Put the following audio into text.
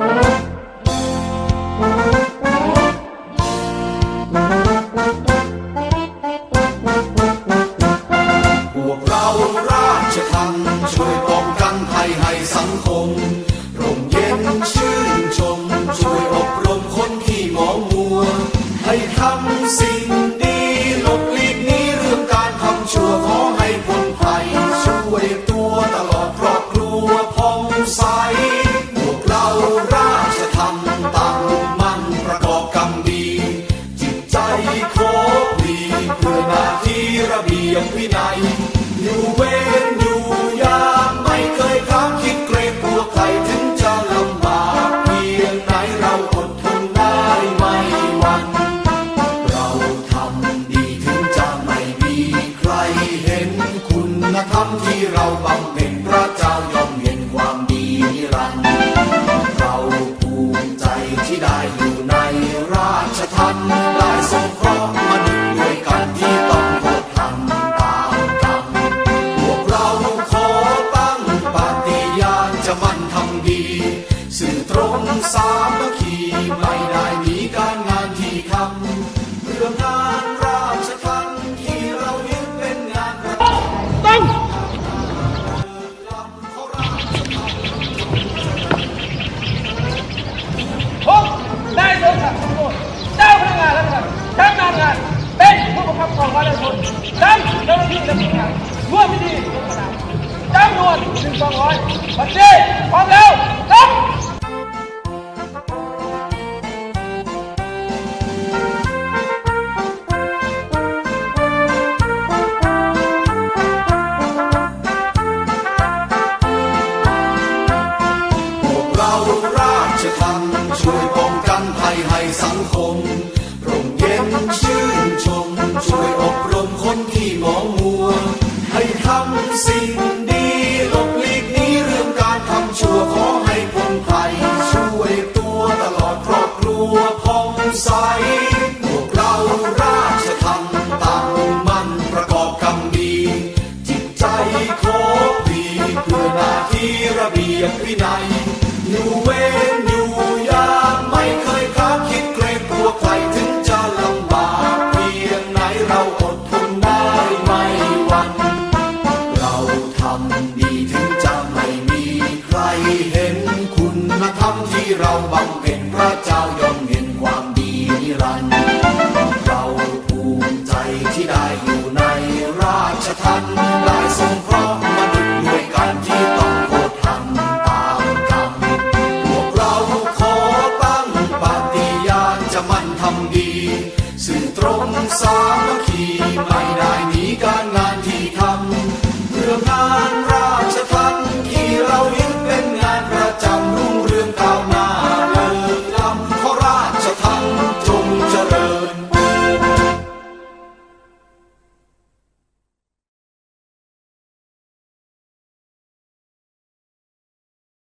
พวกเราราชทัณฑ์ช่วยป้องกันภัยให้สังคม ร่มเย็นชื่นชม ช่วยอบรมคนที่หมองมัว ให้ทำสิ่งดีหลบหลีกหนี้เรื่องการทำชั่วขอให้พ้นภัยช่วยตัวตลอดครอบครัวผ่องใสพ ยมวินัยอยู่เว จะมั่นทำดี สื่อตรงสามขีไม่ได้มีการงานที่ทำเรื่องงานราชทัณฑ์ที่เรายึดเป็นงานประจำต้องผมนายสมศักดิ์สมบูรณ์เจ้าพนักงานและพนักงานงานเป็นผู้บังคับกองร้อยละคนจำเจ้าหน้าร หนึ่งสองร้อยบัตรเจ้พร้อมแล้วรับพวกเราราชทัณฑ์ช่วยป้องกันภัยให้สังคม วผ่องใส พวกเราราชทัณฑ์ตั้งมั่นประกอบกรรมดี จิตใจขอพลีเพื่อหน้าที่ระเบียบวินัย อยู่เวรอยู่ยามไม่เคยค้างคิดเกรงกลัวใครถึงจะลำบากเพียงไหนเราอดทนได้ไม่หวัน เราทำดีถึงจะไม่มีใครเห็นคุณธรรมที่เราบำเพ็ญพระเจ้ายอ มันทำดี สื่อตรงสามัคคีไม่ได้หนีการงานที่ทำเพื่องาน